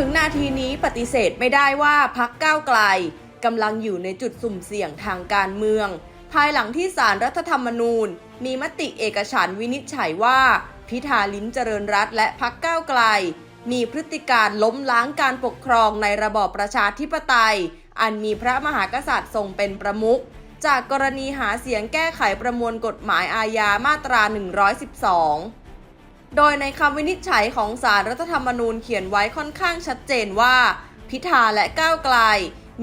ถึงนาทีนี้ปฏิเสธไม่ได้ว่าพักก้าวไกลกำลังอยู่ในจุดสุ่มเสี่ยงทางการเมือง ภายหลังที่สารรัฐธรรมนูญ มีมติเอกฉันวินิจฉัยว่า พิธาลิ้มเจริญรัตและพักก้าวไกล มีพฤติการล้มล้างการปกครองในระบอบประชาธิปไตย อันมีพระมหากษัตริย์ทรงเป็นประมุขจากกรณีหาเสียงแก้ไขประมวลกฎหมายอาญามาตรา 112 โดยในคำวินิจฉัยของสารรัฐธรรมนูญเขียนไว้ค่อนข้างชัดเจนว่า พิธาและก้าวไกล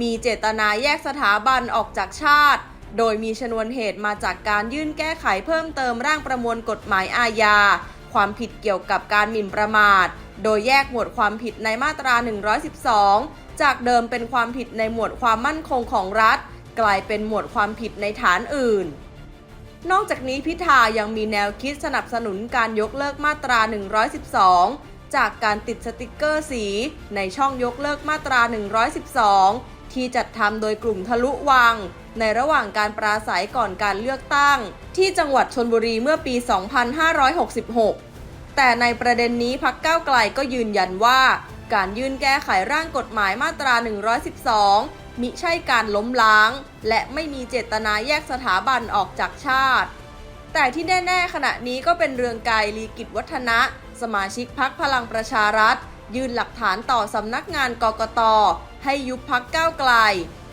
มีเจตนาแยกสถาบันออกจากชาติ โดยมีชนวนเหตุมาจากการยื่นแก้ไขเพิ่มเติมร่างประมวลกฎหมายอาญา ความผิดเกี่ยวกับการหมิ่นประมาท โดยแยกหมวดความผิดในมาตรา 112 จากเดิมเป็นความผิดในหมวดความมั่นคงของรัฐ กลายเป็นหมวดความผิดในฐานอื่น นอกจากนี้พิธายังมีแนวคิดสนับสนุนการยกเลิกมาตรา 112 จากการติดสติกเกอร์สี ในช่องยกเลิกมาตรา 112 ที่จัดทำโดยกลุ่มทะลุวัง ในระหว่างการปราศัยก่อนการเลือกตั้ง ที่จังหวัดชนบุรีเมื่อปี 2566 แต่ในประเด็นนี้พักก้าวไกลก็ยืนยันว่า การยื่นแก้ไขร่างกฎหมายมาตรา 112 มิใช่การล้มล้าง และไม่มีเจตนาแยกสถาบันออกจากชาติ แต่ที่แน่ ๆ ขณะนี้ก็เป็นเรืองไกรลีกิจวัฒนะ สมาชิกพักพลังประชารัฐ ยื่นหลักฐานต่อสำนักงานกกต ให้ยุบพักก้าวไกล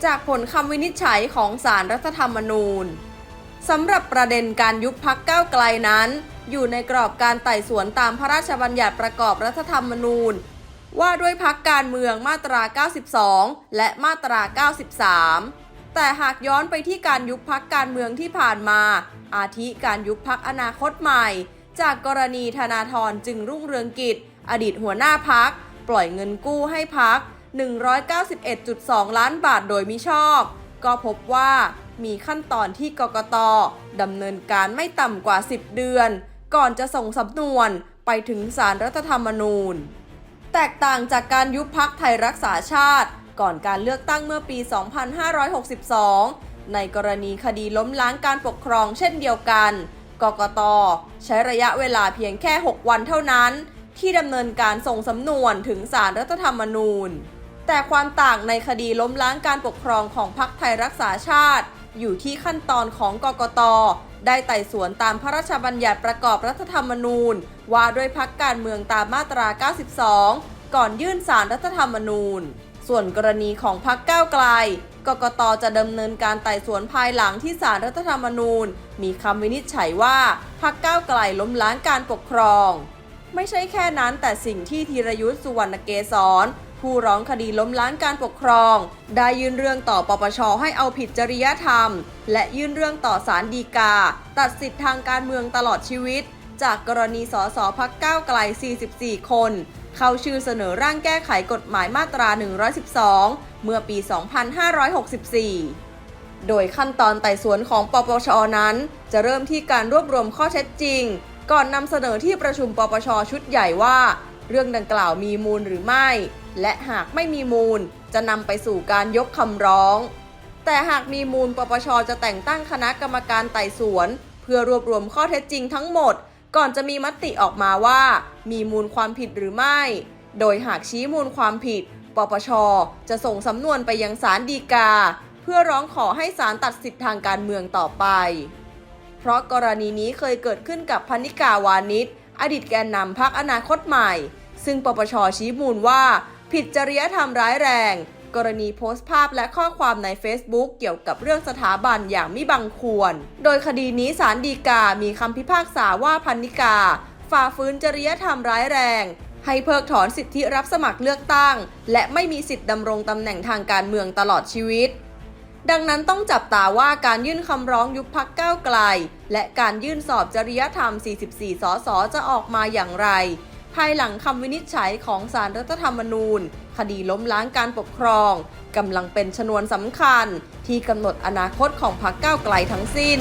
จากผลคำวินิจฉัยของสารรัฐธรรมนูญสำหรับประเด็นการยุบพักก้าวไกลนั้น อยู่ในกรอบการไต่สวนตามพระราชบัญญัติประกอบรัฐธรรมนูญ ว่าด้วยพักการเมืองมาตรา 92 และมาตรา 93 แต่หากย้อนไปที่การยุบพักการเมืองที่ผ่านมา อาทิการยุบพักอนาคตใหม่ จากกรณีธนาธรจึงรุ่งเรืองกิจ อดีตหัวหน้าพัก ปล่อยเงินกู้ให้พัก 191.2 ล้านบาทโดยมิชอบ ก็พบว่ามีขั้นตอนที่กกตดำเนินการไม่ต่ำกว่า 10 เดือน ก่อนจะส่งสำนวนไปถึงสารรัฐธรรมนูญ แตกต่างจากการยุบพักไทยรักษาชาติ ก่อนการเลือกตั้งเมื่อปี 2562 ในกรณีคดีล้มล้างการปกครองเช่นเดียวกัน กกต ใช้ระยะเวลาเพียงแค่ 6 วันเท่านั้น ที่ดำเนินการส่งสำนวนถึงสารรัฐธรรมนูญ แต่ความต่างในคดีล้มล้างการปกครองของพรรคไทยรักษาชาติ อยู่ที่ขั้นตอนของกกต ได้ไต่สวนตามพระราชบัญญัติประกอบรัฐธรรมนูญ ว่าด้วยพักการเมืองตามมาตรา 92 ก่อนยื่นสารรัฐธรรมนูญ ส่วนกรณีของพักก้าวไกล กกตจะดำเนินการไต่สวนภายหลังที่สารรัฐธรรมนูญ มีคำวินิจฉัยว่าพักก้าวไกลล้มล้างการปกครอง ไม่ใช่แค่นั้นแต่สิ่งที่ธีรยุทธ์สุวรรณเกษร ผู้ร้องคดีล้มล้างการปกครอง ได้ยื่นเรื่องต่อปปชให้เอาผิดจริยธรรม และยื่นเรื่องต่อศาลฎีกา ตัดสิทธิทางการเมืองตลอดชีวิต จากกรณีสสพักก้าวไกล 44 คน เข้าชื่อเสนอร่างแก้ไขกฎหมายมาตรา 112 เมื่อปี 2564 โดยขั้นตอนไต่สวนของปปชนั้น จะเริ่มที่การรวบรวมข้อเท็จจริง ก่อนนำเสนอที่ประชุมปปชชุดใหญ่ว่า เรื่องดังกล่าวมีมูลหรือไม่ และหากไม่มีมูลจะนำไปสู่การยกคำร้อง แต่หากมีมูลปปชจะแต่งตั้งคณะกรรมการไต่สวน เพื่อรวบรวมข้อเท็จจริงทั้งหมด ก่อนจะมีมติออกมาว่า มีมูลความผิดหรือไม่ โดยหากชี้มูลความผิด ปปช จะส่งสำนวนไปยังศาลฎีกา เพื่อร้องขอให้ศาลตัดสิทธิทางการเมืองต่อไป เพราะกรณีนี้เคยเกิดขึ้นกับพนิกาวานิชอดีตแกนนำพักอนาคตใหม่ ซึ่งปปชชี้มูลว่า ผิดจริยธรรมร้ายแรง กรณีโพสต์ภาพและข้อความใน Facebook เกี่ยวกับเรื่องสถาบันอย่างมิบังควร โดยคดีนี้ศาลฎีกามีคำพิพากษาว่าพันนิกา ฝ่าฝืนจริยธรรมร้ายแรง ให้เพิกถอนสิทธิรับสมัครเลือกตั้ง และไม่มีสิทธิดำรงตำแหน่งทางการเมืองตลอดชีวิตดังนั้นต้องจับตาว่าการยื่นคำร้องยุบพักก้าวไกล และการยื่นสอบจริยธรรม 44 สส จะออกมาอย่างไร ภายหลังคำวินิจฉัยของสารรัฐธรรมนูญ คดีล้มล้างการปกครองกำลังเป็นชนวนสำคัญ ที่กำหนดอนาคตของพรรคก้าวไกลทั้งสิ้น